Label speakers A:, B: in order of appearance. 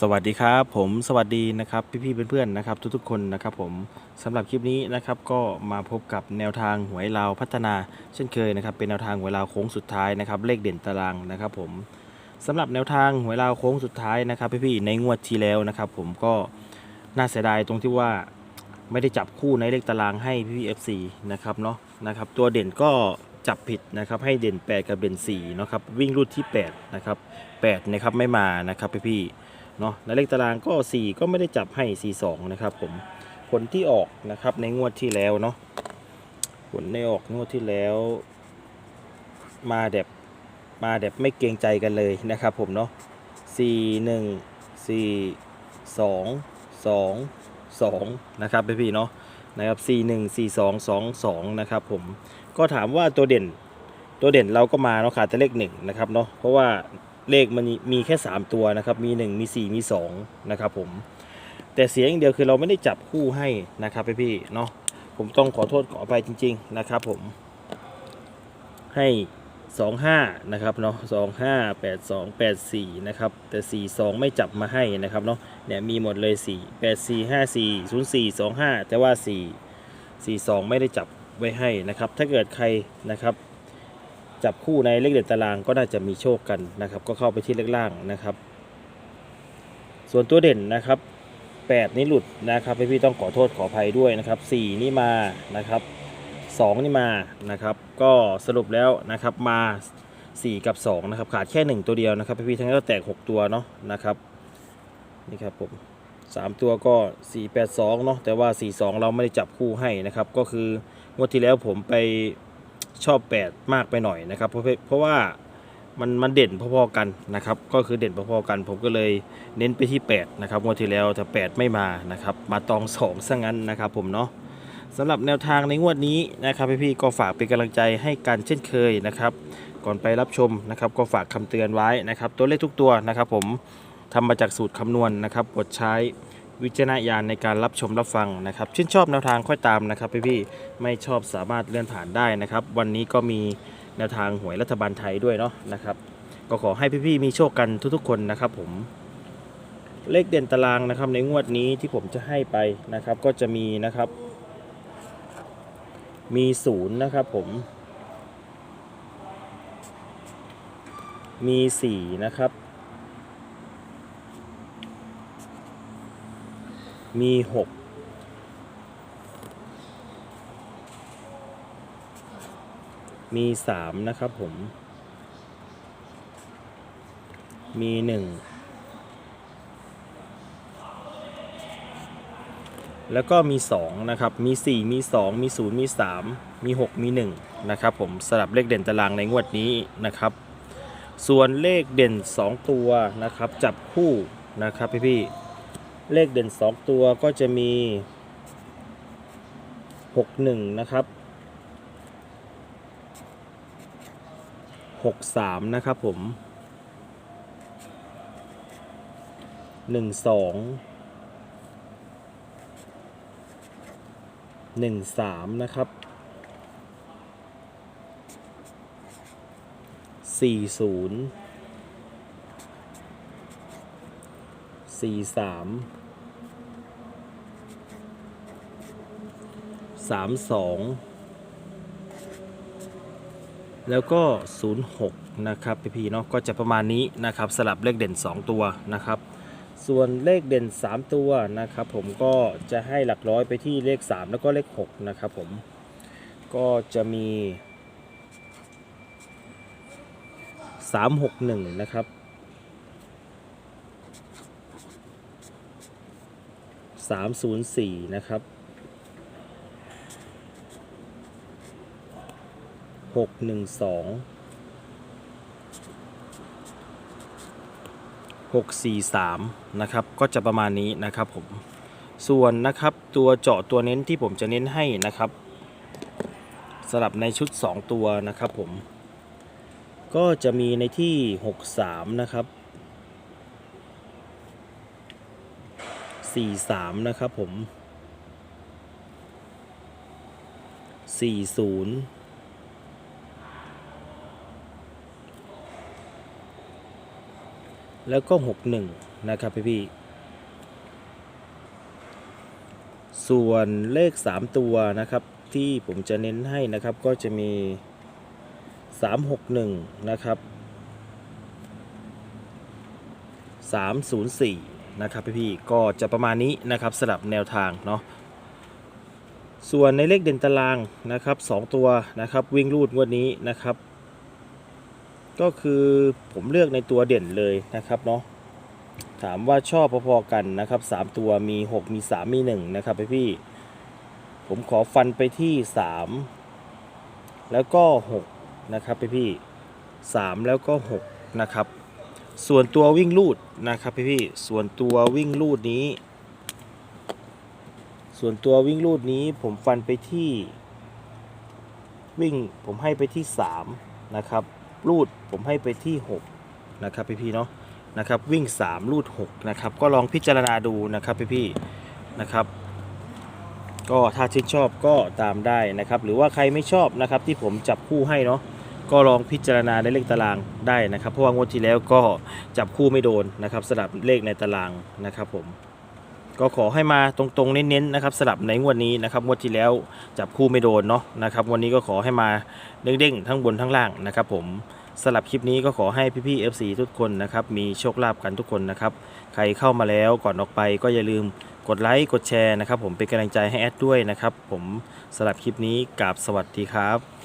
A: สวัสดีครับผมสวัสดีนะครับพี่ๆเพื่อนๆนะครับทุกๆคนนะครับผมสำหรับคลิปนี้นะครับก็มาพบกับแนวทางหวยลาวพัฒนา เช่นเคยนะครับเป็นแนวทางหวยลาวโค้งสุดท้ายนะครับเลขเด่นตารางนะครับผมสำหรับแนวทางหวยลาวโค้งสุดท้ายนะครับพี่ๆในงวดที่แล้วนะครับผมก็น่าเสียดายตรงที่ว่าไม่ได้จับคู่ในเลขตารางให้พี่ๆ FC นะครับเนาะนะครับตัวเด่นก็จับผิดนะครับให้เด่น 8 กับเด่น4เนาะครับวิ่งรูดที่8นะครับ8นะครับไม่มานะครับพี่ๆ เนาะในเลขตารางก็ 4 ก็ไม่ได้จับให้ 42 นะครับผมผลที่ออกนะครับในงวดที่แล้วเนาะผลในออกงวดที่แล้ว มาแบบมาแบบไม่เกรงใจกันเลยนะครับผมเนาะ4 1 4 2 2 2นะครับพี่ๆเนาะนะครับ4 1 4 2 2 2นะครับผมก็ถามว่าตัวเด่นตัวเด่นเราก็มาเนาะขาดแต่เลขหนึ่งนะครับเนาะเพราะว่า เลขมันมีแค่ 3 ตัวนะครับ มี 1 มี 4 มี2นะครับผม แต่เสียอย่างเดียวคือเราไม่ได้จับคู่ให้นะครับพี่ๆเนาะ ผมต้องขอโทษขออภัยจริง ๆ นะครับผม ให้ 25 นะครับเนาะ25 82 84 นะครับ แต่ 42 ไม่จับมาให้นะครับเนาะ เนี่ยมีหมดเลย 4 84 54 04 25 แต่ว่า 4 42 ไม่ได้จับไว้ให้นะครับ ถ้าเกิดใครนะครับ จับคู่ในเลขเด็ดตารางก็น่าจะมีโชคกันนะครับ ก็เข้าไปที่เลขล่างนะครับ ส่วนตัวเด่นนะครับ8นี่หลุดนะครับพี่ๆต้องขอโทษขออภัยด้วยนะครับ4นี่มานะครับ2นี่มานะครับ ก็สรุปแล้วนะครับมา 4 กับ 2 นะครับ ขาดแค่ 1 ตัวเดียวนะครับพี่ๆทั้งนั้นก็แตก 6 ตัวเนาะนะครับนี่ครับผม3ตัวก็ 4 8 2เนาะแต่ว่า 4 2 เราไม่ได้จับคู่ให้นะครับ ก็คืองวดที่แล้วผมไป ชอบ 8 มากไปหน่อยนะครับ เพราะเพราะว่ามันมันเด่นพอๆกันนะครับ ก็คือเด่นพอๆกัน ผมก็เลยเน้นไปที่ 8 นะครับงวดที่แล้วถ้า8ไม่มานะครับ มาตอง2ซะงั้นนะครับ ผมเนาะสำหรับแนวทางในงวดนี้นะครับพี่ๆก็ฝากเป็นกำลังใจให้กันเช่นเคยนะครับ ก่อนไปรับชมนะครับ ก็ฝากคำเตือนไว้นะครับ ตัวเลขทุกตัวนะครับ ผมทำมาจากสูตรคำนวณนะครับโปรดใช้ วิจารณญาณในการรับชมรับฟังนะครับชื่นชอบแนวทางค่อยตามนะครับพี่ๆไม่ชอบสามารถเลื่อนผ่านได้นะครับ วันนี้ก็มีแนวทางหวยรัฐบาลไทยด้วยเนาะนะครับก็ขอให้พี่ๆมีโชคกันทุกๆคนนะครับผมเลขเด่นตารางนะครับในงวดนี้ที่ผมจะให้ไปนะครับก็จะมีนะครับ มีศูนย์นะครับผม มีสี่นะครับ มีหกมีสามนะครับผม มีหนึ่งแล้วก็มี2นะครับ มี 4 มี 2 มี 0 มี 3 มี 6 มี 1 นะครับผมสลับเลขเด่นตารางในงวดนี้นะครับ ส่วนเลขเด่น 2 ตัวนะครับ จับคู่นะครับพี่พี่ เลขเด่น 2 ตัวก็จะมี 61 นะครับ 63 นะครับผม 12 13 นะครับ 40 สี่สามสามสองแล้วก็ศูนย์หกนะครับพี่ๆเนาะก็จะประมาณนี้นะครับสลับเลขเด่น 2 ตัวนะครับ ส่วนเลขเด่น 3 ตัวนะครับผมก็จะให้หลักร้อยไปที่เลข 3 แล้วก็เลข 6 นะครับผมก็จะมี 361 นะครับ 304 นะครับ 612 643 นะครับ ก็จะประมาณนี้นะครับผม ส่วนนะครับตัวเจาะตัวเน้นที่ผมจะเน้นให้นะครับสำหรับในชุด 2 ตัวนะครับผม ก็จะมีในที่ 63 นะครับ 43นะครับผม40แล้วก็61นะครับพี่ๆส่วนเลข3ตัวนะครับที่ผมจะเน้นให้นะครับก็จะมี361นะครับ304น นะครับพี่ๆก็จะประมาณนี้นะครับสลับแนวทางเนาะส่วนในเลขเด่นตารางนะครับ2ตัวนะครับวิ่งรูดงวดนี้นะครับ ก็คือผมเลือกในตัวเด่นเลยนะครับเนาะถามว่าชอบพอๆกันนะครับ 3 ตัวมี 6 มี 3 มี 1 นะครับพี่ๆผมขอฟันไปที่ 3 แล้วก็ 6 นะครับพี่ๆ3แล้วก็ 6 นะครับ ส่วนตัววิ่งลูดนะครับพี่ๆส่วนตัววิ่งลูดนี้ ส่วนตัววิ่งลูดนี้ผมฟันไปที่ วิ่งผมให้ไปที่ 3 นะครับ ลูดผมให้ไปที่ 6 นะครับพี่ๆเนาะนะครับวิ่ง 3 ลูด 6 นะครับ ก็ลองพิจารณาดูนะครับพี่ๆนะครับ ก็ถ้าชื่นชอบก็ตามได้นะครับ หรือว่าใครไม่ชอบนะครับที่ผมจับคู่ให้เนาะ ก็ลองพิจารณาในเลขตารางได้นะครับ เพราะว่างวดที่แล้วก็จับคู่ไม่โดนนะครับสลับเลขในตารางนะครับผมก็ขอให้มาตรงๆเน้นๆนะครับสลับในงวดนี้นะครับงวดที่แล้วจับคู่ไม่โดนเนาะนะครับวันนี้ก็ขอให้มาเด้งๆ ทั้งบนทั้งล่างนะครับผมสลับคลิปนี้ก็ขอให้พี่ๆ FC ทุกคนนะครับมีโชคลาภกันทุกคนนะครับใครเข้ามาแล้วก่อนออกไปก็อย่าลืมกดไลค์กดแชร์นะครับผมเป็นกำลังใจให้แอดด้วยนะครับผมสลับคลิปนี้กราบสวัสดีครับ